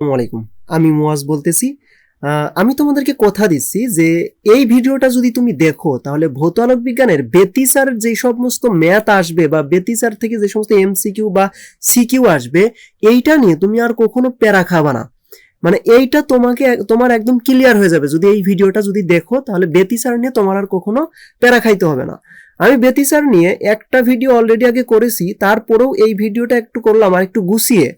আলাইকুম। আমি মুয়াজ বলতেছি। আমি তোমাদেরকে কথা দিচ্ছি যে এই ভিডিওটা যদি তুমি দেখো, তাহলে ভৌত বিজ্ঞানের বেতিসার যে সমস্ত ম্যাথ আসবে বা বেতিসার থেকে যে সমস্ত এমসিকিউ বা সিকিউ আসবে, এইটা নিয়ে তুমি আর কখনো প্যারা খাবা না। মানে এইটা তোমাকে তোমার একদম ক্লিয়ার হয়ে যাবে। যদি এই ভিডিওটা যদি দেখো, তাহলে বেতিসার নিয়ে তোমার আর কখনো প্যারা খাইতে হবে না। আমি বেতিসার নিয়ে একটা ভিডিও অলরেডি আগে করেছি, তারপরেও এই ভিডিওটা একটু করলাম আর একটু গুছিয়ে।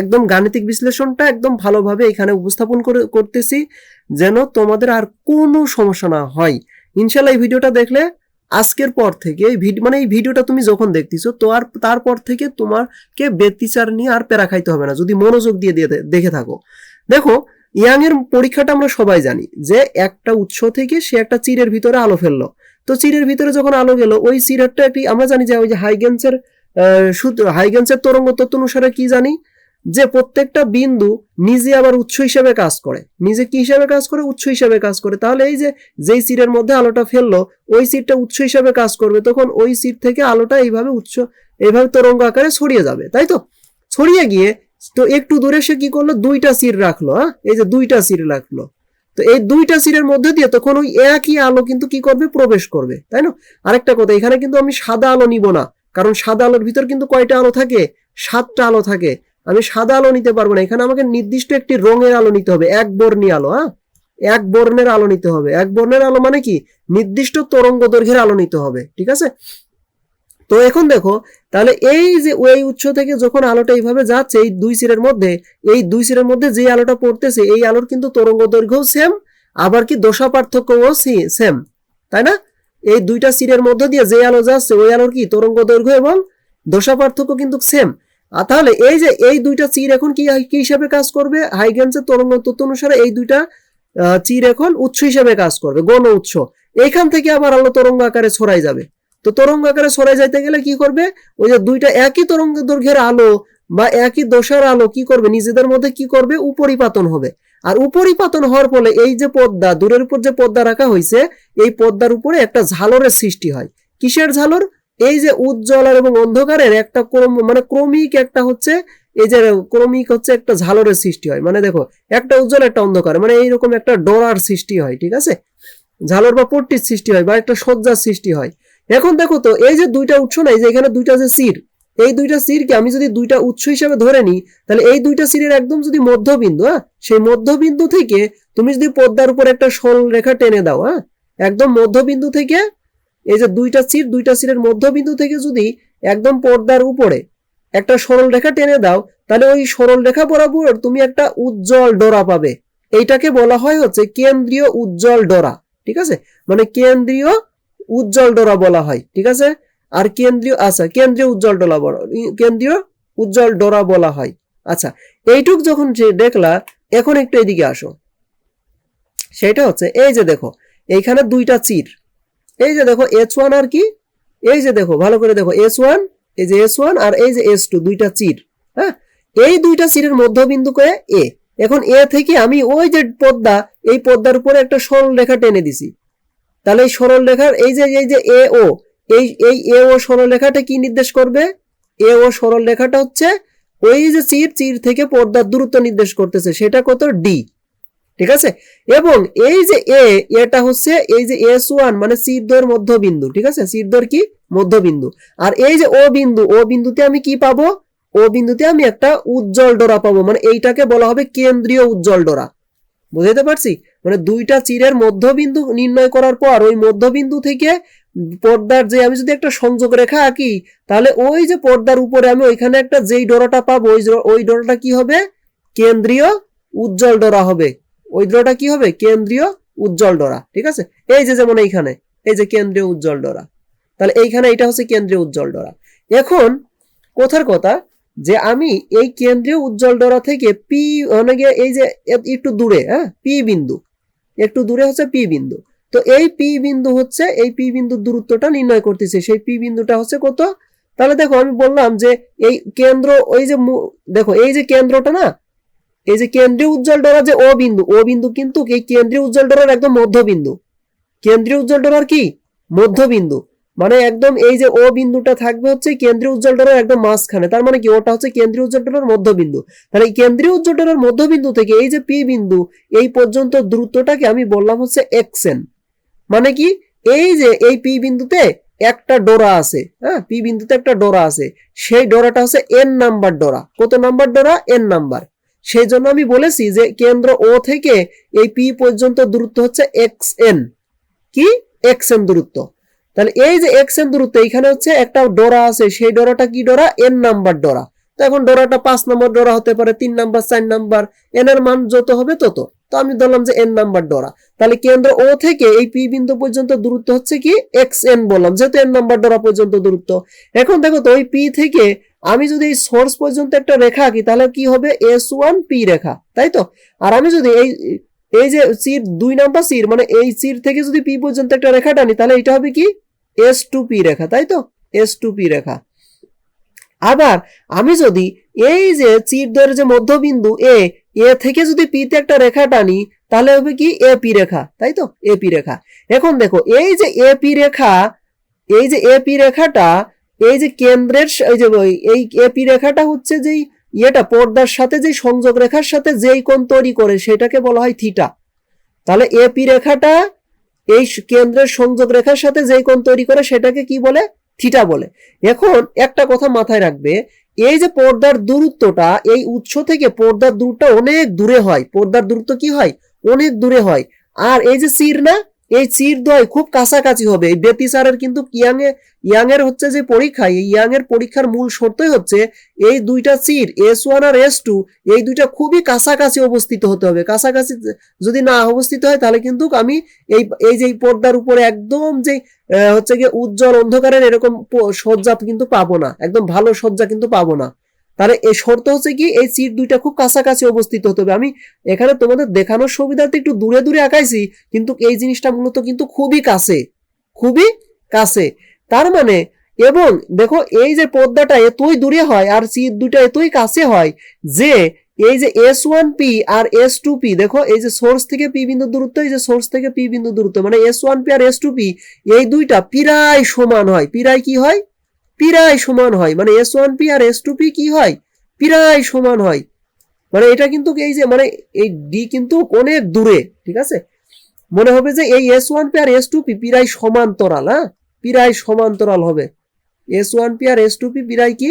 একদম গাণিতিক বিশ্লেষণটা একদম ভালোভাবে এখানে উপস্থাপন করে, করতেছি যেন তোমাদের আর কোনো সমস্যা না হয়। ইনশাল্লাহ এই ভিডিওটা দেখলে আজকের পর থেকে মানে এই ভিডিওটা তুমি যখন দেখতেছো, তো আর তারপর থেকে তোমাকে বেতিচার নিয়ে আর প্যারা খাইতে হবে না, যদি মনোযোগ দিয়ে দিয়ে দেখে থাকো। দেখো ইয়াং এর পরীক্ষাটা আমরা সবাই জানি যে একটা উৎস থেকে সে একটা চিরের ভিতরে আলো ফেলল। তো চিরের ভিতরে যখন আলো গেল, ওই চিরেরটা একটি, আমরা জানি যে ওই যে হাইগেন্সের সূত্র, হাইগেন্সের তরঙ্গ তত্ত্ব অনুসারে কি জানি? যে প্রত্যেকটা বিন্দু নিজে আবার উৎস হিসেবে কাজ করে। নিজে কি হিসাবে কাজ করে? উৎস হিসাবে কাজ করে। তাহলে এই যে, যেই সিটের মধ্যে আলোটা ফেলল, ওই সিটটা উৎস হিসাবে কাজ করবে, তখন ওই সিট থেকে আলোটা এইভাবে উৎস, এইভাবে তরঙ্গ আকারে ছড়িয়ে যাবে, তাই তো? ছড়িয়ে গিয়ে, তো একটু দূরে সে কি করল? দুইটা সিট রাখল হ্যাঁ? এই যে দুইটা সিট রাখল। তো এই দুইটা সিটের মধ্যে দিয়ে তখন ওই একই আলো কিন্তু কি করবে? প্রবেশ করবে, তাই না? আরেকটা কথা, এখানে কিন্তু আমি সাদা আলো নিব না, কারণ সাদা আলোর ভিতর কিন্তু কয়টা আলো থাকে? সাতটা আলো থাকে। আমি সাদা আলো নিতে পারব না। এখানে আমাকে নির্দিষ্ট একটি রঙের আলো নিতে হবে, এক বর্ণী আলো হ্যাঁ? এক বর্ণের আলো নিতে হবে। এক বর্ণের আলো মানে কি? নির্দিষ্ট তরঙ্গ দৈর্ঘ্যের আলো নিতে হবে, ঠিক আছে? তো এখন দেখো, তাহলে এই যে ওই উৎস থেকে যখন আলোটা এইভাবে যাচ্ছে, এই দুই সিরের মধ্যে, এই দুই সিরের মধ্যে যে আলোটা পড়তেছে, এই আলোর কিন্তু তরঙ্গ দৈর্ঘ্যও সেম আবার কি দশা পার্থক্যও সেম তাই না? এই দুইটা সিরের মধ্যে দিয়ে যে আলো যাচ্ছে, ওই আলোর কি? তরঙ্গ দৈর্ঘ্য এবং দশা পার্থক্য কিন্তু সেম আর তাহলে এই যে এই দুইটা চির এখন কি কি হিসাবে কাজ করবে? হাইগেন্সের তরঙ্গ তত্ত্ব অনুসারে এই দুইটা চির এখন উৎস হিসাবে কাজ করবে, গণ উৎস। এখান থেকে আবার আলো তরঙ্গ আকারে ছড়াই যাবে। তো তরঙ্গ আকারে ছড়াই যাইতে গেলে কি করবে? ওই যে দুইটা একই তরঙ্গ দৈর্ঘ্যের আলো বা একই দশার আলো কি করবে? নিজেদের মধ্যে কি করবে? উপরিপাতন হবে। আর উপরিপাতন হওয়ার ফলে এই যে পদ্মা, দূরের উপর যে পর্দা রাখা হয়েছে এই পর্দার উপরে একটা ঝালরের সৃষ্টি হয়। কিসের ঝালর? এই যে উজ্জ্বল আর এবং অন্ধকারের একটা ক্রম মানে ক্রমিক একটা হচ্ছে এই যে ক্রমিক হচ্ছে একটা ঝালরের সৃষ্টি হয়। মানে দেখো, একটা উজ্জ্বল, একটা অন্ধকার। মানে এইরকম একটা ডোরার সৃষ্টি হয়, ঠিক আছে? ঝালর বা পট্টির সৃষ্টি হয় বা একটা সজ্জার সৃষ্টি হয়। এখন দেখো তো, এই যে দুইটা উৎস নাই, যে এখানে দুইটা যে সির এই দুইটা সিরকে আমি যদি দুইটা উৎস হিসাবে ধরে নিই, তাহলে এই দুইটা সিরের একদম যদি মধ্যবিন্দু হ্যাঁ? সেই মধ্যবিন্দু থেকে তুমি যদি পদ্মার উপর একটা সরল রেখা টেনে দাও হ্যাঁ? একদম মধ্যবিন্দু থেকে এই যে দুইটা সির দুইটা সিরের মধ্যবিন্দু থেকে যদি একদম পর্দার উপরে একটা সরল রেখা টেনে দাও, তাহলে ওই সরল রেখা বরাবর তুমি একটা উজ্জ্বল ডোরা পাবে। এইটাকে বলা হয় হচ্ছে কেন্দ্রীয় উজ্জ্বল ডোরা, ঠিক আছে? মানে কেন্দ্রীয় উজ্জ্বল ডোরা বলা হয়, ঠিক আছে? আর কেন্দ্রীয় আচ্ছা কেন্দ্রীয় উজ্জ্বল ডোরা কেন্দ্রীয় উজ্জ্বল ডোরা বলা হয়। আচ্ছা এইটুক যখন যে দেখলা, এখন একটু এদিকে আসো। সেটা হচ্ছে, এই যে দেখো, এইখানে দুইটা চির এই যে দেখো এস ওয়ান আর কি? এই যে দেখো, ভালো করে দেখো এস ওয়ান এই যে এস ওয়ান আর এই যে এস টু দুইটা চির হ্যাঁ? এই দুইটা চিরের মধ্যবিন্দু করে এ এখন এ থেকে আমি ওই যে পদ্মা, এই পদ্মার উপরে একটা সরল রেখা টেনে দিছি। তাহলে এই সরল রেখার, এই যে এই যে এ ও এই এই এ ও সরল রেখাটা কি নির্দেশ করবে? এ ও সরল রেখাটা হচ্ছে ওই যে চির চির থেকে পর্দার দূরত্ব নির্দেশ করতেছে, সেটা কত? ডি ঠিক আছে? এবং এই যে এ এটা হচ্ছে এই যে এস ওয়ান মানে সিদ্ধর মধ্যবিন্দু, ঠিক আছে? সিদ্ধর কি? মধ্যবিন্দু। আর এই যে ও বিন্দু ও বিন্দুতে আমি কি পাবো? ও বিন্দুতে আমি একটা উজ্জ্বল ডোরা পাবো মানে এইটাকে বলা হবে কেন্দ্রীয় উজ্জ্বল ডোরা। বুঝতে পারছি? মানে দুইটা চিরের মধ্যবিন্দু নির্ণয় করার পর ওই মধ্যবিন্দু থেকে পর্দার যে আমি যদি একটা সংযোগ রেখা আঁকি, তাহলে ওই যে পর্দার উপরে আমি ওইখানে একটা যেই ডোরাটা পাবো, ওই ওই ডোরাটা কি হবে? কেন্দ্রীয় উজ্জ্বল ডোরা হবে। ওই ডোরাটা কি হবে? কেন্দ্রীয় উজ্জ্বল ডোরা, ঠিক আছে? এই যে যেমন এইখানে, এই যে কেন্দ্রীয় উজ্জ্বল ডোরা। তাহলে এইখানে এটা হচ্ছে কেন্দ্রীয় উজ্জ্বল ডোরা। এখন কথার কথা যে আমি এই কেন্দ্রীয় উজ্জ্বল ডোরা থেকে পি মানে এই যে একটু দূরে হ্যাঁ? পি বিন্দু। একটু দূরে হচ্ছে পি বিন্দু। তো এই পি বিন্দু হচ্ছে, এই পি বিন্দুর দূরত্বটা নির্ণয় করতেছে। সেই পি বিন্দুটা হচ্ছে কত? তাহলে দেখো আমি বললাম যে এই কেন্দ্র, ওই যে দেখো, এই যে কেন্দ্রটা না এই যে কেন্দ্রীয় উজ্জ্বল ডোরা যে ও বিন্দু ও বিন্দু কিন্তু এই কেন্দ্রীয় উজ্জ্বল ডোরার একদম মধ্যবিন্দু। কেন্দ্রীয় উজ্জ্বল ডোরার কি? মধ্যবিন্দু। মানে একদম এই যে ও বিন্দুটা থাকবে হচ্ছে কেন্দ্রীয় উজ্জ্বল ডোরের একদম মাঝখানে। তার মানে কি? ওটা হচ্ছে কেন্দ্রীয় উজ্জ্বল ডোরের মধ্যবিন্দু। তাহলে কেন্দ্রীয় উজ্জ্বল ডোরের মধ্যবিন্দু থেকে এই যে পি বিন্দু, এই পর্যন্ত দূরত্বটাকে আমি বললাম হচ্ছে এক্স এন মানে কি? এই যে এই পি বিন্দুতে একটা ডোরা আছে হ্যাঁ? পি বিন্দুতে একটা ডোরা আছে। সেই ডোরাটা হচ্ছে এন নাম্বার ডোরা। কত নাম্বার ডোরা? N number. সেই জন্য আমি বলেছি যে কেন্দ্র ও থেকে এই পি পর্যন্ত দূরত্ব হচ্ছে এক্স এন কি? এক্স এন দূরত্ব। তাহলে এই যে এক্স এন দূরত্ব, এখানে হচ্ছে একটা ডোরা আছে, সেই ডোরাটা কি ডোরা? এন নাম্বার ডোরা। তো এখন ডোরাটা পাঁচ নম্বর ডোরা হতে পারে, তিন নাম্বার, চার নাম্বার এন এর মান যত হবে তত। তো আমি ধরলাম যে এন নাম্বার ডোরা। তাহলে কেন্দ্র ও থেকে এই পি বিন্দু পর্যন্ত দূরত্ব হচ্ছে কি? এক্স এন বললাম, যেহেতু এন নাম্বার ডোরা পর্যন্ত দূরত্ব। এখন দেখো তো ওই পি থেকে আমি যদি এই সোর্স পর্যন্ত একটা রেখা আঁকি, তাহলে কি হবে? এস ওয়ান পি রেখা, তাই তো? আর আমি যদি এই এই যে সির দুই নাম্বার সির মানে এই সির থেকে যদি পি পর্যন্ত একটা রেখা টানি, তাহলে এটা হবে কি? এস টু পি রেখা, তাই তো? এস টু পি রেখা। আবার আমি যদি এই যে চির দয়ের যে মধ্যবিন্দু এ এ থেকে যদি পিতে একটা রেখা টানি, তাহলে হবে কি? এ পি রেখা, তাই তো? এ পি রেখা। এখন দেখো, এই যে এ পি রেখা, এই যে এ পি রেখাটা এই যে কেন্দ্রের এই যে এই এপি রেখাটা হচ্ছে যেই ইয়েটা, পর্দার সাথে যে সংযোগ রেখার সাথে যেই কোণ তৈরি করে, সেটাকে বলা হয় থিটা। তাহলে এপি রেখাটা এই কেন্দ্রের সংযোগ রেখার সাথে যেই কোণ তৈরি করে, সেটাকে কি বলে? থিটা বলে। এখন একটা কথা মাথায় রাখবে, এই যে পর্দার দূরত্বটা, এই উৎস থেকে পর্দার দূরত্ব অনেক দূরে হয়। পর্দার দূরত্ব কি হয়? অনেক দূরে হয়। আর এই যে সির না এই চির দ্বয় খুব কাছাকাছি হবে। এই বেতিসারের কিন্তু ইয়াং এ ইয়াং এর হচ্ছে যে পরীক্ষা, এই ইয়াং এর পরীক্ষার মূল শর্তই হচ্ছে এই দুইটা চির, এস ওয়ান আর এস টু, এই দুইটা খুবই কাছাকাছি অবস্থিত হতে হবে। কাছাকাছি যদি না অবস্থিত হয়, তাহলে কিন্তু আমি এই এই যে পর্দার উপরে একদম যে হচ্ছে গিয়ে উজ্জ্বল অন্ধকারের এরকম সজ্জা কিন্তু পাবো না। একদম ভালো সজ্জা কিন্তু পাবো না। তাহলে এই শর্ত হচ্ছে কি, এই চির দুইটা খুব কাছাকাছি অবস্থিত হতে হবে। আমি এখানে তোমাদের দেখানোর সুবিধার্থে একটু দূরে দূরে আঁকাইছি কিন্তু এই জিনিসটা মূলত কিন্তু খুবই কাছে খুবই কাছে। তার মানে এবং দেখো এই যে পর্দাটা এতই দূরে হয় আর চির দুইটা এতই কাছে হয় যে এই যে এস ওয়ান পি আর এস টু পি দেখো এই যে সোর্স থেকে পি বিন্দু দূরত্ব, এই যে সোর্স থেকে পি বিন্দু দূরত্ব মানে এস ওয়ান পি আর এস টু পি এই দুইটা প্রায় সমান হয়। প্রায় কি হয়? প্রায় সমান হয়। মানে এস ওয়ান পি আর এস টু পি কি হয়? প্রায় সমান হয়। মানে এটা কিন্তু এই যে মানে এই ডি কিন্তু অনেক দূরে, ঠিক আছে? মনে হবে যে এই এস ওয়ান পি আর এস টু পি প্রায় সমান্তরাল হ্যাঁ? প্রায় সমান্তরাল হবে। এস ওয়ান পি আর এস টু পি প্রায় কি?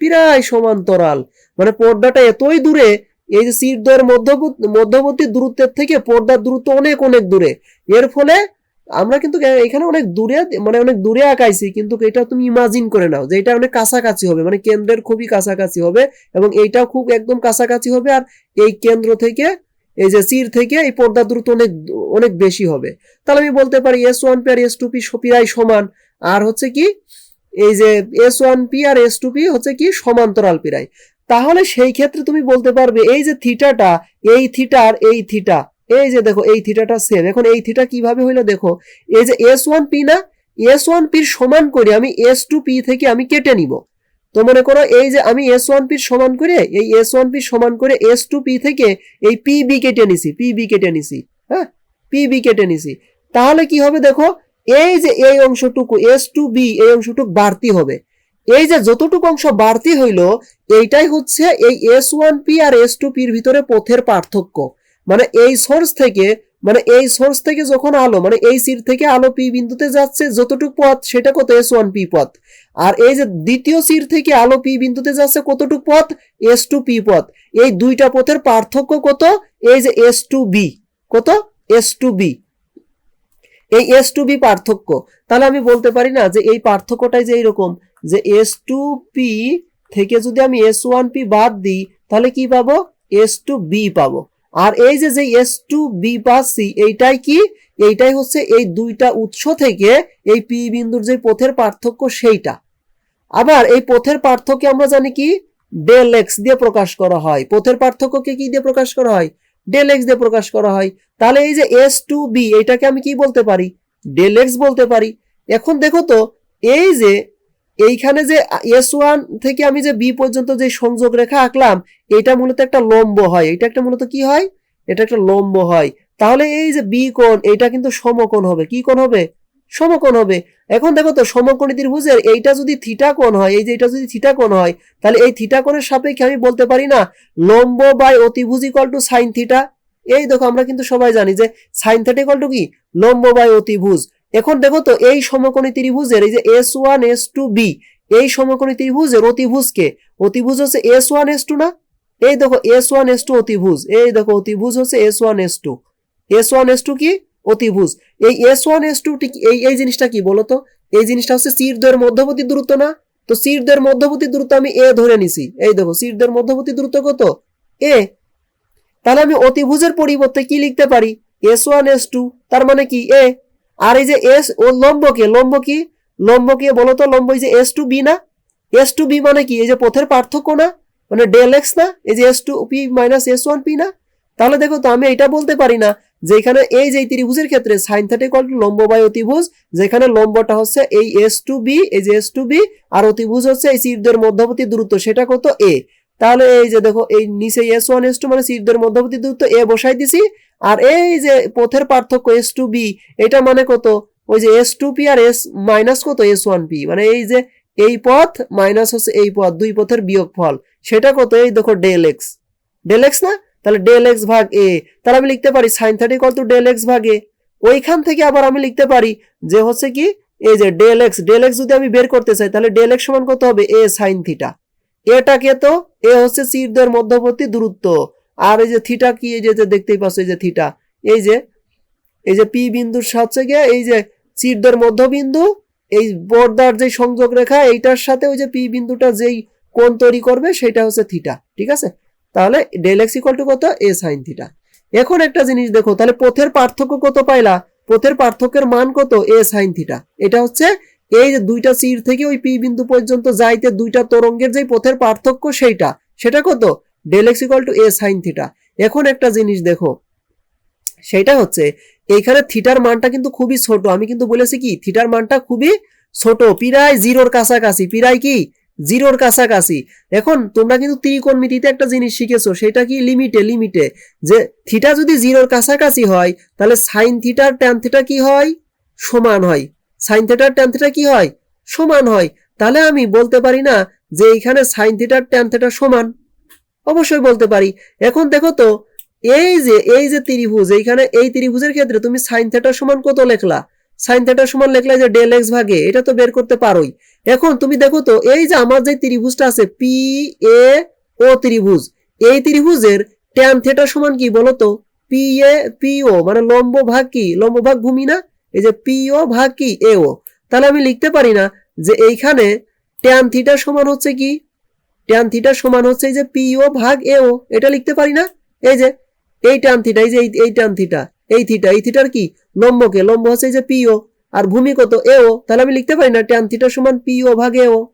প্রায় সমান্তরাল। মানে পর্দাটা এতই দূরে, এই যে সিট দ্বয়ের মধ্যবর্তী মধ্যবর্তী দূরত্বের থেকে পর্দার দূরত্ব অনেক অনেক দূরে। এর ফলে আমরা কিন্তু এখানে অনেক দূরে মানে অনেক দূরে আঁকাইছি, কিন্তু এটা তুমি ইমাজিন করে নাও যে এটা অনেক কাছাকাছি হবে মানে কেন্দ্রের খুবই কাছাকাছি হবে এবং এইটাও খুব একদম কাছাকাছি হবে আর এই কেন্দ্র থেকে, এই যে সির থেকে এই পর্দা দূরত্ব অনেক অনেক বেশি হবে। তাহলে আমি বলতে পারি এস ওয়ান পি আর এস টু পি প্রায় সমান, আর হচ্ছে কি, এই যে এস ওয়ান পি আর এস টু পি হচ্ছে কি সমান্তরাল পিরাই তাহলে সেই ক্ষেত্রে তুমি বলতে পারবে এই যে থিটাটা এই থিটা আর এই থিটা এই যে দেখো, এই থিটাটা সেম এখন এই থিটা কীভাবে হইল দেখো, এই যে এস ওয়ান পি না এস ওয়ান পির সমান করে আমি এস টু পি থেকে আমি কেটে নিব। তো মনে করো এই যে আমি এস ওয়ান পির সমান করে, এই এস ওয়ান পির সমান করে এস টু পি থেকে এই পি বি কেটে নিছি পি বি কেটে নিছি হ্যাঁ? পি বি কেটে নিছি। তাহলে কি হবে দেখো, এই যে এই অংশটুকু এস টু বি এই অংশটুকু বাড়তি হবে। এই যে যতটুকু অংশ বাড়তি হইল, এইটাই হচ্ছে এই এস ওয়ান পি আর এস টু পির ভিতরে পথের পার্থক্য। মানে এই সোর্স থেকে মানে এই সোর্স থেকে যখন আলো মানে এই সির থেকে আলো পি বিন্দুতে যাচ্ছে, যতটুকু পথ সেটা কত? এস ওয়ান পি পথ। আর এই যে দ্বিতীয় সির থেকে আলো পি বিন্দুতে যাচ্ছে কতটুকু পথ? এস টু পি পথ। এই দুইটা পথের পার্থক্য কত? এই যে এস টু বি কত? এস টু বি এই এস টু বি পার্থক্য। তাহলে আমি বলতে পারি না যে এই পার্থক্যটাই যে এইরকম, যে এস টু পি থেকে যদি আমি এস ওয়ান পি বাদ দিই, তাহলে কি পাবো? এস টু বি পাবো। আর এই যে যে এস টু বি বা সি এইটাই কি? এইটাই হচ্ছে এই দুইটা উৎস থেকে এই পি বিন্দুর যে পথের পার্থক্য সেইটা। আবার এই পথের পার্থক্য আমরা জানি কি? ডেল এক্স দিয়ে প্রকাশ করা হয়। পথের পার্থক্যকে কি দিয়ে প্রকাশ করা হয়? ডেল এক্স দিয়ে প্রকাশ করা হয়। তাহলে এই যে এস টু বি এটাকে আমি কি বলতে পারি? ডেল এক্স বলতে পারি। এখন দেখো তো, এই যে এইখানে যে এস ওয়ান থেকে আমি যে বি পর্যন্ত যে সংযোগ রেখা আঁকলাম, এটা মূলত একটা লম্ব হয়। এটা একটা মূলত কি হয়? এটা একটা লম্ব হয়। তাহলে এই যে বি কোণ, এটা কিন্তু সমকোণ হবে। কি কোণ হবে? সমকোণ হবে। এখন দেখো তো সমকোণী ত্রিভুজের এইটা যদি থিটা কোণ হয়, এই যে এটা যদি থিটা কোণ হয়, তাহলে এই থিটা কোণের সাপেক্ষে আমি বলতে পারি না, লম্ব বাই অতিভুজ ইকুয়াল টু সাইন থিটা এই দেখো, আমরা কিন্তু সবাই জানি যে সাইন থিটা ইকুয়াল টু কি? লম্ব বাই অতিভুজ। এখন দেখো তো, এই সমকোণী ত্রিভুজের, এই যে S one S two B এই সমকোণী ত্রিভুজের অতিভুজকে অতিভুজ হচ্ছে এস ওয়ান এস টু না? এই দেখো এস ওয়ান এস টু অতিভুজ। এই দেখো, অতিভুজ হচ্ছে S one S two S one S two কি? অতিভুজ। এই এস ওয়ান এস টু এই এই জিনিসটা কি বলতো এই জিনিসটা হচ্ছে সিরদ্বয়ের মধ্যবর্তী দূরত্ব না? তো সিরদ্বয়ের মধ্যবর্তী দূরত্ব আমি এ ধরে নিছি। এই দেখো সিরদ্বয়ের মধ্যবর্তী দূরত্ব কত? এ তাহলে আমি অতিভুজের পরিবর্তে কি লিখতে পারি? এস ওয়ান এস টু তার মানে কি? এ আর এই যে এস ও লম্বকে লম্ব কি? লম্বকে বলো তো? লম্ব এই যে এস টু বি না? এস টু বি মানে কি? এই যে পথের পার্থক্য না? মানে ডেল এক্স না? এই যে S two P minus S one P না? তাহলে দেখো তো, আমি এটা বলতে পারি না যে এখানে এই যে ত্রিভুজের ক্ষেত্রে সাইন থার্টি কল লম্ব বাই অতিভুজ, যেখানে লম্বটা হচ্ছে এই এস টু বি এই যে এস টু বি আর অতিভুজ হচ্ছে এই সিরদের মধ্যবর্তী দূরত্ব। সেটা কত? এ তাহলে এই যে দেখো, এই নিচে এস ওয়ান এস টু মানে সিরদের মধ্যবর্তী দূরত্ব। এ বসাই দিছি আর এই যে পথের পার্থক্য এস টু বি এটা মানে কত? ওই যে এস টু পি আর এস মাইনাস কত? এস ওয়ান পি মানে এই যে এই পথ মাইনাস হচ্ছে এই পথ, দুই পথের বিয়োগ ফল সেটা কত? এই দেখো ডেল এক্স ডেল এক্স না? তাহলে ডেল এক্স ভাগ এ তাহলে আমি লিখতে পারি সাইন থার্টি কল টু ডেল এক্স ভাগ এ ওইখান থেকে আবার আমি লিখতে পারি যে হচ্ছে কি, এই যে ডেল এক্স ডেল এক্স যদি আমি বের করতে চাই, তাহলে ডেল এক্স সমান কত হবে? এ সাইন থিটা এটাকে তো এ হচ্ছে সিরদের মধ্যবর্তী দূরত্ব। আর এই যে থিটা কি, এই যে দেখতেই পাচ্ছ, এই যে থিটা। এই যে এই যে পি বিন্দুর সাথে গিয়ে, এই যে সিরদের মধ্যবিন্দু, এই পর্দার যে সংযোগ রেখা, এইটার সাথে ওই যে পি বিন্দুটা যেই কোণ তৈরি করবে, সেটা হচ্ছে থিটা, ঠিক আছে? তাহলে ডেল এক্স ইকুয়াল টু কত? A sine theta. এখন একটা জিনিস দেখো, তাহলে পথের পার্থক্য কত পাইলা? পথের পার্থক্যের মান কত? A sine theta. এটা হচ্ছে এই যে দুইটা সির থেকে ওই পি বিন্দু পর্যন্ত যাইতে দুইটা তরঙ্গের যে পথের পার্থক্য সেইটা। সেটা কত? Del x equal to a sine theta এখন একটা জিনিস দেখো, সেটা হচ্ছে, এইখানে থিটার মানটা কিন্তু খুবই ছোট। আমি কিন্তু বলেছি কি থিটার মানটা খুবই ছোট। প্রায় জিরোর কাছাকাছি। প্রায় কি? জিরোর কাছাকাছি। এখন তোমরা কিন্তু ত্রিকোণমিতিতে একটা জিনিস শিখেছো, সেটা কি? লিমিটে লিমিটে যে থিটা যদি জিরোর কাছাকাছি হয়, তাহলে সাইন থিটার ট্যান থিটা কি হয়? সমান হয়। সাইন থিটার ট্যান থিটা কি হয়? সমান হয়। তাহলে আমি বলতে পারি না যে এইখানে সাইন থিটার ট্যান থিটা সমান। অবশ্যই বলতে পারি। এখন দেখো তো, এই যে এই যে ত্রিভুজ, এইখানে এই ত্রিভুজের ক্ষেত্রে তুমি সাইন থিটা সমান কত লেখলা? সাইন থিটা সমান লেখলা যে ডেল এক্স ভাগে, এটা তো বের করতে পারোই। এখন তুমি দেখো তো, এই যে আমার যে ত্রিভুজটা আছে পি এ ও ত্রিভুজ, এই ত্রিভুজের ট্যান থিটা সমান কি বলো তো? পি এ পি ও মানে লম্ব ভাগ কি? লম্ব ভাগ ভূমি না? এই যে পি ও ভাগ কি? এ ও তাহলে আমি লিখতে পারি না যে এইখানে ট্যান থিটা সমান হচ্ছে কি? ট্যান থিটা সমান হচ্ছে এই যে পি ও ভাগ এ ও। এটা লিখতে পারি না? এই যে, এই ট্যান থিটা এই যে এই- ট্যান থিটা এই থিটা, এই থিটার কি? লম্বকে, লম্ব হচ্ছে এই যে পি ও। আর ভূমি কত? এ ও। তাহলে আমি লিখতে পারি না ট্যান থিটা সমান পি ও ভাগ এ ও।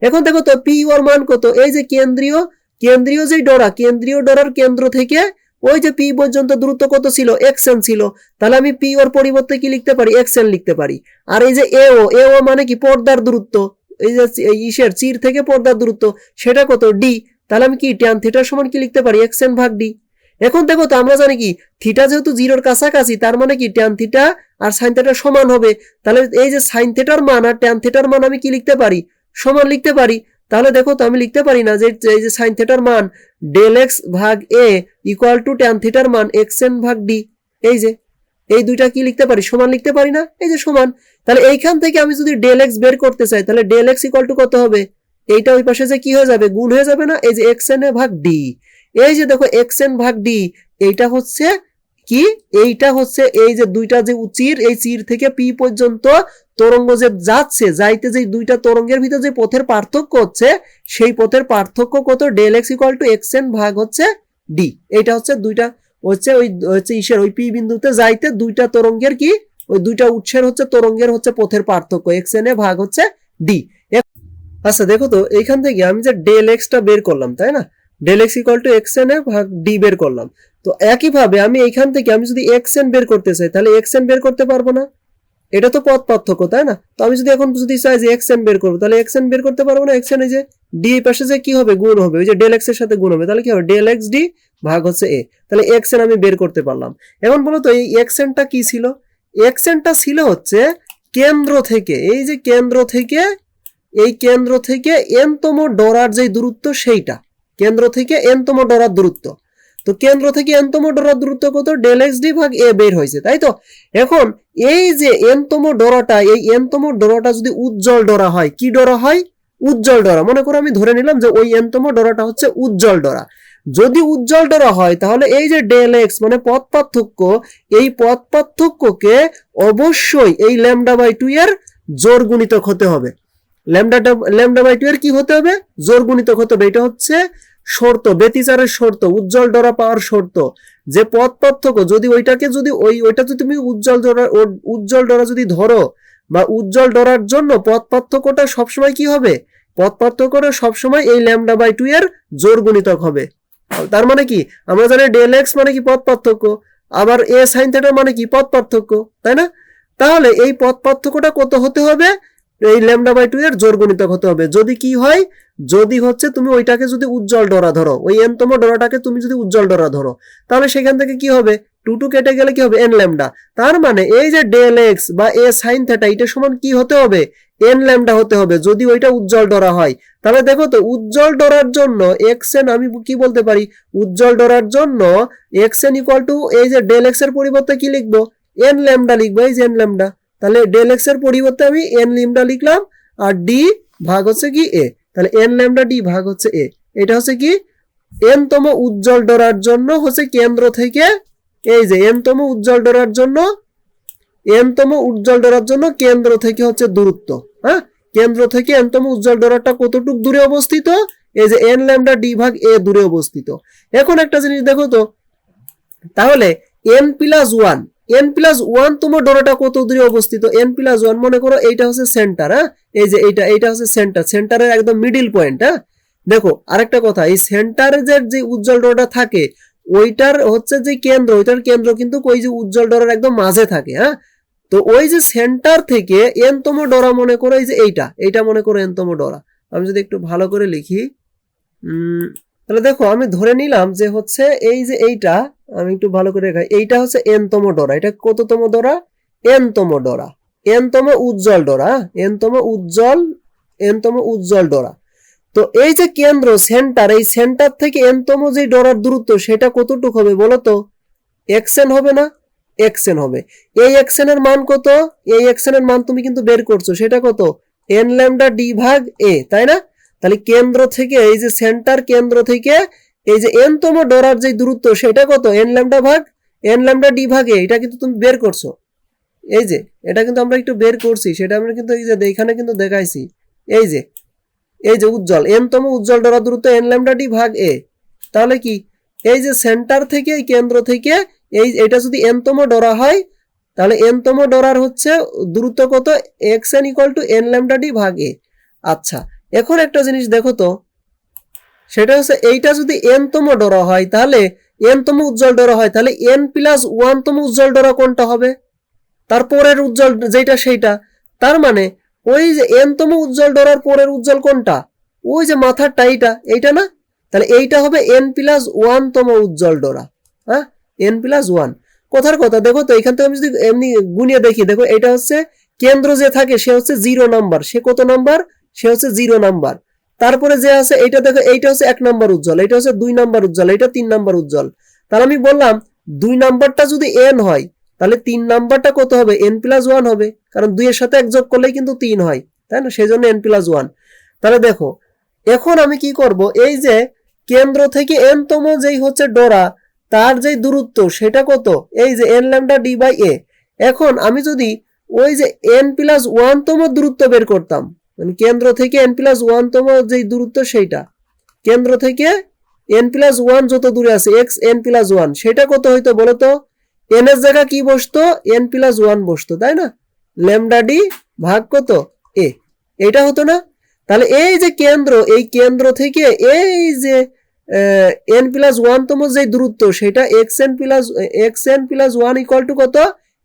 এখন দেখো তো, পি ওর মান কত? এই যে কেন্দ্রীয় কেন্দ্রীয় যে ডোরা, কেন্দ্রীয় ডোরার কেন্দ্র থেকে ওই যে পি পর্যন্ত দূরত্ব কত ছিল? এক্সএন ছিল। তাহলে আমি পি ওর পরিবর্তে কি লিখতে পারি? এক্সএন লিখতে পারি। আর এই যে এ ও এ ও মানে কি? পর্দার দূরত্ব। এই যে ইসের চির থেকে পর্দার দূরত্ব, সেটা কত? ডি তাহলে আমি কি ট্যান থিটার সমান কি লিখতে পারি? এক্সএন ভাগ ডি এখন দেখো তো, আমরা জানি কি থিটা যেহেতু জিরোর কাছাকাছি, তার মানে কি ট্যান থিটা আর সাইন থিটা সমান হবে। তাহলে এই যে সাইন থিটার মান আর ট্যান থিটার মান আমি কি লিখতে পারি? সমান লিখতে পারি। তাহলে দেখো তো, আমি লিখতে পারি না যে এই যে সাইন থিটার মান ডেল এক্স ভাগ এ ইকুয়াল টু ট্যান থিটার মান এক্স এন ভাগ ডি এই যে এই দুইটা কি লিখতে পারি? সমান লিখতে পারি না? এই যে সমান। তাহলে এইখান থেকে আমি যদি ডেল এক্স বের করতে চাই, তাহলে ডেল এক্স ইকুয়াল টু কত হবে? এইটা ওই পাশে যে কি হয়ে যাবে? গুণ হয়ে যাবে না? এই যে এক্স এন এ ভাগ ডি এই যে দেখো এক্স এন ভাগ ডি এইটা হচ্ছে কি? এইটা হচ্ছে এই যে দুইটা যে চির এই চির থেকে পি পর্যন্ত তরঙ্গ যে যাচ্ছে, যাইতে যে দুইটা তরঙ্গের ভিতরে যে পথের পার্থক্য হচ্ছে, সেই পথের পার্থক্য কত? Del x equal to x n ভাগ হচ্ছে ডি এটা হচ্ছে দুইটা হচ্ছে ওই, হচ্ছে ইসের ওই পি বিন্দুতে যাইতে দুইটা তরঙ্গের কি? ওই দুইটা উৎসের হচ্ছে তরঙ্গের হচ্ছে পথের পার্থক্য এক্স এন এ ভাগ হচ্ছে ডি আচ্ছা দেখো তো, এইখান থেকে আমি যে ডেল এক্সটা বের করলাম, তাই না? Del x equal to x n a ভাগ ডি বের করলাম। তো একইভাবে আমি এইখান থেকে, আমি যদি এক্স এন বের করতে চাই, তাহলে এক্স এন বের করতে পারব না? এটা তো পথ পার্থক্য, তাই না? তো আমি যদি এখন যদি চাই যে এক্স এন বের করব, তাহলে এক্স এন বের করতে পারব না? এক্স এন এই যে ডি এই পাশে যে কি হবে? গুণ হবে। ওই যে ডেল এক্সের সাথে গুণ হবে। তাহলে কি হবে? ডেল এক্স ডি ভাগ হচ্ছে এ তাহলে এক্স এন আমি বের করতে পারলাম। এখন বলো তো, এই এক্স এনটা কি ছিল? এক্স এনটা ছিল হচ্ছে কেন্দ্র থেকে, এই যে কেন্দ্র থেকে, এই কেন্দ্র থেকে এনতম ডরার যে দূরত্ব সেইটা। কেন্দ্র থেকে এনতম ডরার দূরত্ব। তো কেন্দ্র থেকে এনতম ডরার দূরত্ব কত? ডেল এক্স ডি ভাগ এ বের হয়েছে, তাই তো? এখন এই যে এনতম ডরাটা, এই এনতম ডরাটা যদি উজ্জ্বল ডরা হয়, কি ডরা হয়? উজ্জ্বল ডরা। মনে করো আমি ধরে নিলাম যে ওই এনতম ডরাটা হচ্ছে উজ্জ্বল ডরা। যদি উজ্জ্বল ডরা হয়, তাহলে এই যে ডেল এক্স মানে পথ পার্থক্য, এই পথ পার্থক্যকে অবশ্যই এই ল্যামডা বাই টু এর জোর গুণিতক হতে হবে। ল্যামডা ল্যামডা বাই টু এর কি হতে হবে? জোর গুণিতক হতে হবে। এটা হচ্ছে শর্ত, ব্যতিচারের শর্ত, উজ্জ্বল ডরা পাওয়ার শর্ত। যে পথ পার্থক্য, যদি ওইটাকে যদি ওই ওইটা যদি তুমি উজ্জ্বল ডরা উজ্জ্বল ডরা যদি ধরো, বা উজ্জ্বল ডরার জন্য পথ পার্থক্যটা সবসময় কি হবে? পথ পার্থক্যটা সবসময় এই ল্যামডা বাই টু এর জোর গুণিতক হবে। তার মানে কি? আমরা জানি ডেল এক্স মানে কি পথ পার্থক্য, আবার এ সাইন থিটা মানে কি পথ পার্থক্য, তাই না? তাহলে এই পথ পার্থক্যটা কত হতে হবে? এই ল্যামডা বাই টু এর জোর গুণিতক হতে হবে। যদি কি হয়? যদি হচ্ছে তুমি ওইটাকে যদি উজ্জ্বল ডরা ধরো, ওই এনতম ডরাটাকে তুমি যদি উজ্জ্বল ডরা ধরো, তাহলে সেখান থেকে কি হবে? টু টু কেটে গেলে কি হবে? N lambda. তার মানে এই যে ডেল এক্স বা এ সাইন থেটা এটা সমান কি হতে হবে? এন ল্যামডা হতে হবে। যদি ওইটা উজ্জ্বল ডরা হয়, তাহলে দেখো তো, উজ্জ্বল ডরার জন্য এক্স এন আমি কি বলতে পারি? উজ্জ্বল ডরার জন্য এক্স এন ইকুয়াল টু এই যে ডেল এক্সের পরিবর্তে কি লিখব? এন ল্যামডা লিখব। এই যে এন ল্যামডা। তাহলে ডেল এক্সের পরিবর্তে আমি এন ল্যামডা লিখলাম, আর ডি ভাগ হচ্ছে কি এ তাহলে এন ল্যামডা ডি ভাগ হচ্ছে এ এটা হচ্ছে কি? এন তম উজ্জ্বল ডরার জন্য হচ্ছে কেন্দ্র থেকে, এই যে এন তম উজ্জ্বল ডরার জন্য এন তম উজ্জ্বল ডরার জন্য কেন্দ্র থেকে হচ্ছে দূরত্ব হ্যাঁ? কেন্দ্র থেকে এন তম উজ্জ্বল ডরারটা কতটুক দূরে অবস্থিত? এই যে এন ল্যামডা ডি ভাগ এ দূরে অবস্থিত। এখন একটা জিনিস দেখো তো, তাহলে n plus one n plus one তোমার ডোরাটা কত দূরে অবস্থিত? এন প্লাস ওয়ান মনে করো এইটা হচ্ছে সেন্টার হ্যাঁ? এই যে এইটা এইটা হচ্ছে সেন্টার সেন্টারের একদম মিডিল পয়েন্ট হ্যাঁ? দেখো আরেকটা কথা এই সেন্টারে যে উজ্জ্বল ডোরাটা থাকে ওইটার হচ্ছে যে কেন্দ্র ওইটার কেন্দ্র কিন্তু ওই যে উজ্জ্বল ডোরার একদম মাঝে থাকে হ্যাঁ? তো ওই যে সেন্টার থেকে এনতম ডোরা মনে করো এই যে এইটা এইটা মনে করো এনতম ডোরা। আমি যদি একটু ভালো করে লিখি উম, তাহলে দেখো আমি ধরে নিলাম যে হচ্ছে এই যে এইটা আমি একটু ভালো করে দেখাই। এইটা হচ্ছে এনতম ডোরা। এটা কততম ডোরা? এনতম ডোরা। এনতম উজ্জ্বল ডোরা এনতম উজ্জ্বল এনতম উজ্জ্বল ডোরা। তো এই যে কেন্দ্র, সেন্টার, এই সেন্টার থেকে এনতম যে ডোরার দূরত্ব, সেটা কতটুকু হবে বলো তো? এক্সেন হবে না? এক্সেন হবে। এই এক্সেন এর মান কত? এই এক্সেন এর মান তুমি কিন্তু বের করছ। সেটা কত? এন ল্যামডা ডি ভাগ এ তাই না? তাহলে কেন্দ্র থেকে, এই যে সেন্টার কেন্দ্র থেকে এই যে এন তম ডরার যে দূরত্ব, সেটা কত? এন ল্যামডা ভাগ এন ল্যামডা ডি ভাগে, এটা কিন্তু তুমি বের করছ। এই যে, এটা কিন্তু আমরা একটু বের করছি, সেটা আমরা কিন্তু এই যে এখানে কিন্তু দেখাইছি। এই যে এই যে উজ্জ্বল এন তম উজ্জ্বল ডরার দূরত্ব এন ল্যামডা ডি ভাগ এ তাহলে কি? এই যে সেন্টার থেকে, এই কেন্দ্র থেকে, এই এটা যদি এন তম ডরা হয়, তাহলে এন তম ডরার হচ্ছে দূরত্ব কত? X n equal to n lambda d ভাগ এ আচ্ছা এখন একটা জিনিস দেখো তো। সেটা হচ্ছে এইটা যদি এন তম ডরা হয়, তাহলে এন তম উজ্জ্বল ডরা হয়, তাহলে এন প্লাস ওয়ান তম উজ্জ্বল ডরা কোনটা হবে? তারপরের উজ্জ্বল যেটা সেইটা। তার মানে ওই যে এন তম উজ্জ্বল ডরার পরের উজ্জ্বল কোনটা? ওই যে মাথারটা এইটা এইটা না? তাহলে এইটা হবে এন প্লাস ওয়ান তম উজ্জ্বল ডরা। হ্যাঁ? এন প্লাস ওয়ান কথার কথা, দেখো তো, এখান থেকে আমি যদি এমনি গুনিয়ে দেখি, দেখো এটা হচ্ছে কেন্দ্র যে থাকে, সে হচ্ছে জিরো নাম্বার সে কত নাম্বার সে হচ্ছে জিরো নাম্বার তারপরে যে আছে, এইটা দেখো, এইটা হচ্ছে এক নাম্বার উজ্জ্বল এটা হচ্ছে দুই নাম্বার উজ্জ্বল এটা তিন নাম্বার উজ্জ্বল। তাহলে আমি বললাম, দুই নাম্বারটা যদি এন হয়, তাহলে তিন নাম্বারটা কত হবে? এন প্লাস ওয়ান হবে, কারণ দুইয়ের সাথে এক যোগ করলেই কিন্তু তিন হয়, তাই না? সেই জন্য এন প্লাস ওয়ান তাহলে দেখো, এখন আমি কি করব? এই যে কেন্দ্র থেকে এন তম যেই হচ্ছে ডোরা, তার যে দূরত্ব, সেটা কত? এই যে n lambda d by a এখন আমি যদি ওই যে এন প্লাস ওয়ান তম দূরত্ব বের করতাম মানে কেন্দ্র থেকে এন প্লাস ওয়ান তম যে দূরত্ব সেইটা। কেন্দ্র থেকে এন প্লাস ওয়ান যত দূরে আছে এক্স এন প্লাস ওয়ান সেটা কত হইতো বলো তো এন এর জায়গা কি বসতো? এন প্লাস ওয়ান বসতো, তাই না? ল্যামডা ডি ভাগ কত? এ এটা হতো না? তাহলে এই যে কেন্দ্র, এই কেন্দ্র থেকে এই যে এন প্লাস ওয়ান তম যে দূরত্ব, সেটা x n plus x n plus one equal to কত?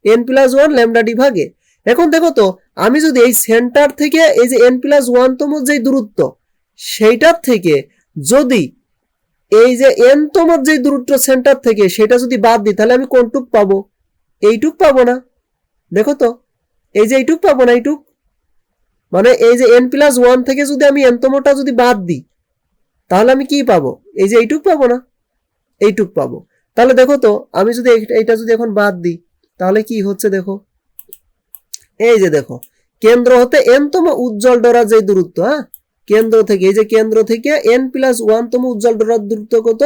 N plus one lambda d ভাগে। এখন দেখো তো, আমি যদি এই সেন্টার থেকে এই যে এন প্লাস ওয়ান তম যে দূরত্ব, সেইটার থেকে যদি এই যে এন তম যে দূরত্ব সেন্টার থেকে সেটা যদি বাদ দিই, তাহলে আমি কোনটুক পাবো? এইটুক পাবো না। দেখো তো, এই যে এইটুক পাবো না, এইটুক? মানে এই যে এন প্লাস ওয়ান থেকে যদি আমি এনতমটা যদি বাদ দিই, তাহলে আমি কি পাবো? এই যে এইটুক পাবো না, এইটুক পাবো। তাহলে দেখো তো, আমি যদি এই- এইটা যদি এখন বাদ দিই, তাহলে কি হচ্ছে দেখো? এই যে দেখো, কেন্দ্র হতে এনতম উজ্জ্বল ডোরার যে দূরত্ব হ্যাঁ? কেন্দ্র থেকে, এই যে কেন্দ্র থেকে এন প্লাস ওয়ান তম উজ্জ্বল ডোরার দূরত্ব কত?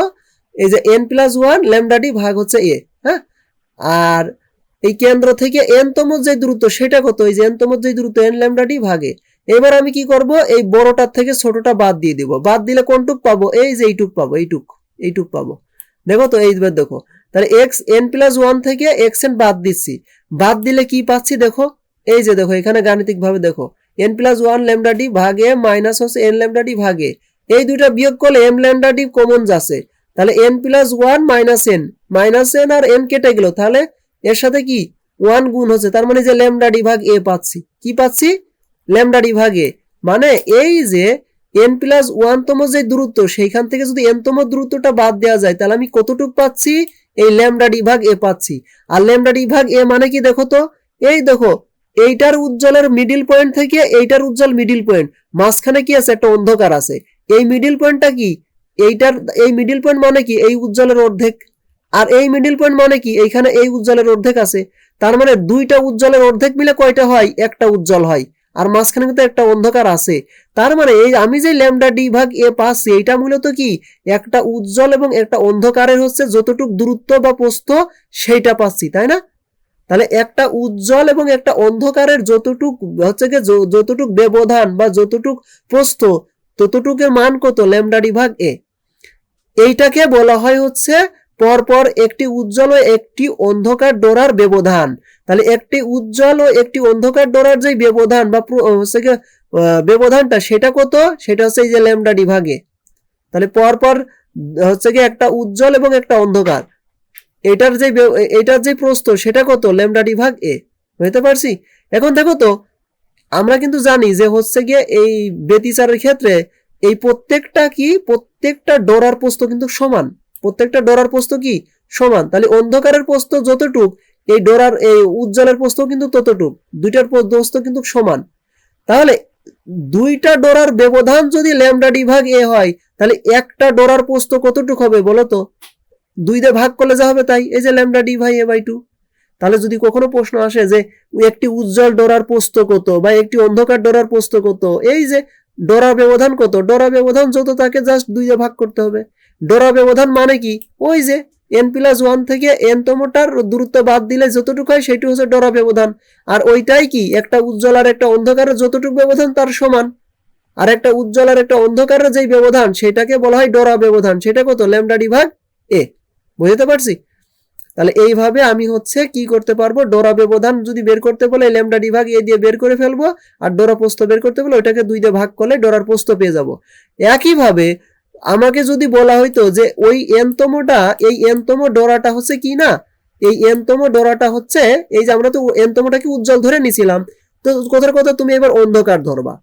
এই যে এন প্লাস ওয়ান ল্যামডাটি ভাগ হচ্ছে এ হ্যাঁ? আর এই কেন্দ্র থেকে এন তম যে দূরত্ব, সেটা কত? এই যে এন তম যে দূরত্ব এন ল্যামডাটি ভাগে এবার আমি কি করব? এই বড়টার থেকে ছোটটা বাদ দিয়ে দিব। বাদ দিলে কোনটুক পাবো? এই যে এইটুক পাবো, এইটুক এইটুক পাবো। দেখো তো, এইবার দেখো। তাহলে এক্স এন প্লাস ওয়ান থেকে এক্স এন বাদ দিচ্ছি। বাদ দিলে কি পাচ্ছি দেখো? এই যে দেখো, এখানে গাণিতিক ভাবে দেখো n plus one lambda d ভাগে মাইনাস হচ্ছে এন ল্যামডা ডি ভাগে। এই দুইটা বিয়োগ করলে এম ল্যামডা ডি কমন যাচ্ছে। তাহলে n plus one minus n minus n আর এন কেটে গেল, তাহলে এর সাথে কি? ওয়ান গুণ হচ্ছে, তার মানে যে ল্যামডা ডি ভাগ এ পাচ্ছি। কি পাচ্ছি? ল্যামডা ডি ভাগ। এ মানে এই যে এন প্লাস ওয়ান তম যে দূরত্ব, সেইখান থেকে যদি এন তম দূরত্বটা বাদ দেওয়া যায়, তাহলে আমি কতটুক পাচ্ছি? এই ল্যামডা ডি ভাগ এ পাচ্ছি। আর ল্যামডা ডি ভাগ এ মানে কি দেখো তো? এই দেখো এইটার উজ্জ্বলের মিডিল পয়েন্ট থেকে এইটার উজ্জ্বল মিডিল পয়েন্ট মাঝখানে কি আছে? একটা অন্ধকার আছে। এই মিডিল পয়েন্টটা কি? এইটার, এই মিডিল পয়েন্ট মানে কি? এই উজ্জ্বলের অর্ধেক। আর এই মিডিল পয়েন্ট মানে কি? এইখানে এই উজ্জ্বলের অর্ধেক আছে। তার মানে দুইটা উজ্জ্বলের অর্ধেক মিলে কয়টা হয়? একটা উজ্জ্বল হয়। আর মাঝখানে কিন্তু একটা অন্ধকার আছে। তার মানে এই, আমি যে ল্যামডা ডি ভাগ এ পাচ্ছি, এইটা মূলত কি? একটা উজ্জ্বল এবং একটা অন্ধকারের হচ্ছে যতটুক দূরত্ব বা প্রস্থ, সেইটা পাচ্ছি, তাই না? তাহলে একটা উজ্জ্বল এবং একটা অন্ধকারের যতটুক হচ্ছে কি যতটুক ব্যবধান বা যতটুক প্রস্থ ততটুকের মান কত? ল্যামডা ডি ভাগ এ। এইটাকে বলা হয় হচ্ছে পরপর একটি উজ্জ্বল ও একটি অন্ধকার ডোরার ব্যবধান। তাহলে একটি উজ্জ্বল ও একটি অন্ধকার ডোরার যে ব্যবধান বা হচ্ছে কি, ব্যবধানটা সেটা কত? সেটা হচ্ছে এই যে ল্যামডা ডি ভাগে তাহলে পরপর হচ্ছে কি একটা উজ্জ্বল এবং একটা অন্ধকার। এটার যে এটার যে প্রস্থ, সেটা কত? ল্যামডা ডি ভাগ এ। বুঝতে পারছি? এখন দেখো তো, আমরা কিন্তু জানি যে হচ্ছে গিয়ে এই ব্যতিচারের ক্ষেত্রে এই প্রত্যেকটা কি? প্রত্যেকটা ডোরার প্রস্থ কিন্তু সমান। প্রত্যেকটা ডোরার প্রস্থ কি? সমান। তাহলে অন্ধকারের প্রস্থ যতটুক, এই ডোরার, এই উজ্জ্বলের প্রস্থ কিন্তু ততটুক। দুইটার প্রস্থ কিন্তু সমান। তাহলে দুইটা ডোরার ব্যবধান যদি ল্যামডা ডি ভাগ এ হয়, তাহলে একটা ডোরার প্রস্থ কতটুক হবে বলো তো? দুই দিয়ে ভাগ করলে যা হবে তাই। এই যে ল্যামডা ডি ভাই এ বাই টু। তাহলে যদি কখনো প্রশ্ন আসে যে একটি উজ্জ্বল ডোরার পোস্ত কত বা একটি অন্ধকার ডোরার পোস্ত কত? এই যে ডোরা ব্যবধান কত? ডোরা ব্যবধান যত তাকে জাস্ট দুই দিয়ে ভাগ করতে হবে। ডোরা ব্যবধান মানে কি? ওই যে এন প্লাস ওয়ান থেকে এন তমটার দূরত্ব বাদ দিলে যতটুকু হয় সেটি হচ্ছে ডোরা ব্যবধান। আর ওইটাই কি? একটা উজ্জ্বল আর একটা অন্ধকারের যতটুকু ব্যবধান তার সমান। আর একটা উজ্জ্বল আর একটা অন্ধকারের যেই ব্যবধান, সেটাকে বলা হয় ডোরা ব্যবধান। সেটা কত? ল্যামডা ডি ভাগ এ। বুঝতে পারছি? তাহলে এইভাবে আমি হচ্ছে কি করতে পারব? ডোরা ব্যবধান যদি বের করতে বলে, ল্যামডা ডি ভাগ এ দিয়ে বের করে ফেলব, আর ডোরা পোস্ত বের করতে বলে, ওইটাকে দুই দিয়ে ভাগ করলে ডোরার পোস্ত পেয়ে যাব। একইভাবে আমাকে যদি বলা হইতো যে, ওই এনতমটা, এই এনতম ডোরাটা হচ্ছে কি না? এই এনতম ডোরাটা হচ্ছে, এই যে আমরা তো এনতমটাকে উজ্জ্বল ধরে নিছিলাম, তো কথার কথা তুমি এবার অন্ধকার ধরবা।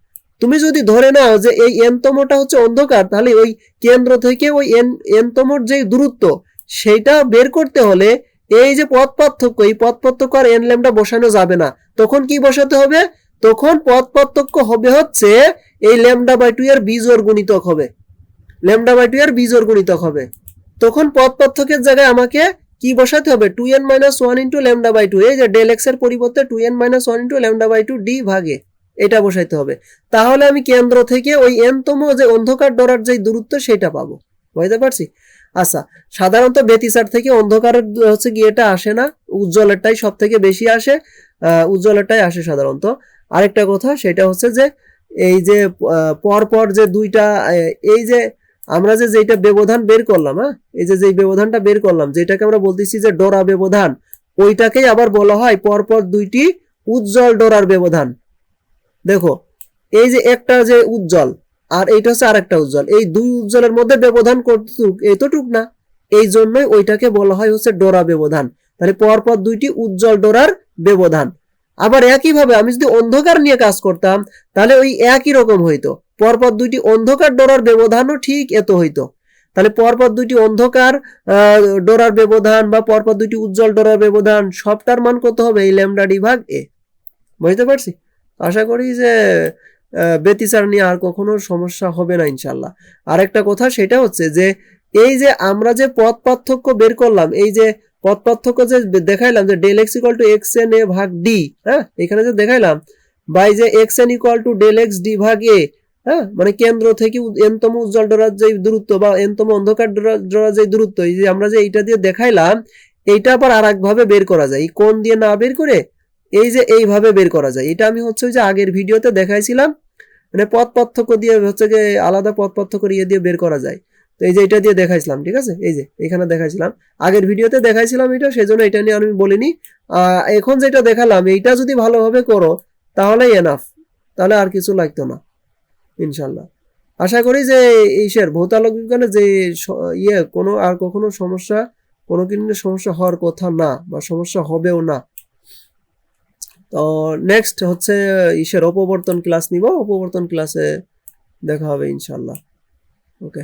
তুমি যদি ধরে নাও যে, এই এনতমটা হচ্ছে অন্ধকার, তাহলে ওই কেন্দ্র থেকে ওই এন, এনতমর যে দূরত্ব সেইটা বের করতে হলে এই যে পথ পার্থক্য, এই পথ পার্থক্য আর এন ল্যামডা বসানো যাবে না। তখন কি বসাতে হবে? তখন পথ পার্থক্য হবে হচ্ছে এই ল্যামডা বাই টু এর বীজোর গুণিতক হবে। ল্যামডা বাই টু এর বীজোর গুণিতক হবে। তখন পথ পার্থক্যের জায়গায় আমাকে কি বসাতে হবে? Two n minus one into lambda by two এই যে ডেল এক্সের পরিবর্তে two n minus one into lambda by two d ভাগে এটা বসাইতে হবে। তাহলে আমি কেন্দ্র থেকে ওই এনতম যে অন্ধকার ডরার যে দূরত্ব সেটা পাবো। বুঝতে পারছি? আচ্ছা সাধারণত বেতিসার থেকে অন্ধকারের হচ্ছে কি এটা আসে না উজ্জ্বলেরটাই সব থেকে বেশি আসে উজ্জ্বলেরটাই আসে সাধারণত। আরেকটা কথা সেটা হচ্ছে যে এই যে আহ, পর পর যে দুইটা এই যে আমরা যে যেটা ব্যবধান বের করলাম হ্যাঁ এই যে যেই ব্যবধানটা বের করলাম যেটাকে আমরা বলতেছি যে ডোরা ব্যবধান ওইটাকেই আবার বলা হয় পরপর দুইটি উজ্জ্বল ডোরার ব্যবধান। দেখো এই যে একটা যে উজ্জ্বল আর এইটা হচ্ছে আরেকটা উজ্জ্বল। এই দুই উজ্জ্বলের মধ্যে ব্যবধান কতটুক? এতটুক না। এই জন্যই ওইটাকে বলা হয় হচ্ছে ডোরা ব্যবধান। তাহলে পরপর দুইটি উজ্জ্বল ডোরার ব্যবধান। আবার একইভাবে আমি যদি অন্ধকার নিয়ে কাজ করতাম, তাহলে ওই একই রকম হইতো। পরপর দুইটি অন্ধকার ডোরার ব্যবধানও ঠিক এত হইতো। তাহলে পরপর দুইটি অন্ধকার ডোরার ব্যবধান বা পরপর দুইটি উজ্জ্বল ডোরার ব্যবধান, সবটার মান কত হবে? এই ল্যামডা ডি ভাগ এ। বুঝতে পারছি? আশা করি যে আহ, ব্যতিচার নিয়ে আর কখনো সমস্যা হবে না ইনশাল্লাহ আরেকটা কথা সেটা হচ্ছে যে এই যে আমরা যে পথ পার্থক্য বের করলাম এই যে পথ পার্থক্য যে দেখাইলাম যে del x equal to x n a ভাগ ডি হ্যাঁ এখানে যে দেখাইলাম বাই যে x n equal to del x d ভাগ এ হ্যাঁ মানে কেন্দ্র থেকে এনতম উজ্জ্বল ডোরার যে দূরত্ব বা এনতম অন্ধকার ডোরা- ডোরার যে দূরত্ব এই যে আমরা যে এইটা দিয়ে দেখাইলাম এইটা আবার আর ভাবে বের করা যায়। এই কোণ দিয়ে না বের করে এই যে এইভাবে বের করা যায়, এটা আমি হচ্ছে যে আগের ভিডিওতে দেখাইছিলাম মানে পথ পার্থক্য দিয়ে হচ্ছে যে আলাদা পথ পার্থক্য ইয়ে দিয়ে বের করা যায়। তো এই যে এটা দিয়ে দেখাইছিলাম, ঠিক আছে? এই যে এখানে দেখাইছিলাম। আগের ভিডিওতে দেখাইছিলাম এটা, সেজন্য এটা নিয়ে আমি বলিনি। এখন যেটা দেখালাম, এইটা যদি ভালোভাবে করো, তাহলে এনাফ তাহলে আর কিছু লাগতো না, ইনশাল্লাহ। আশা করি যে এইসের ভৌতালোক বিজ্ঞানে যে ইয়ে কোনো আর কখনো সমস্যা, কোনো কিন্তু সমস্যা হওয়ার কথা না, বা সমস্যা হবেও না। তো নেক্সট হচ্ছে ইসের অপবর্তন ক্লাস নিব অপবর্তন ক্লাসে দেখা হবে ইনশাল্লাহ। ওকে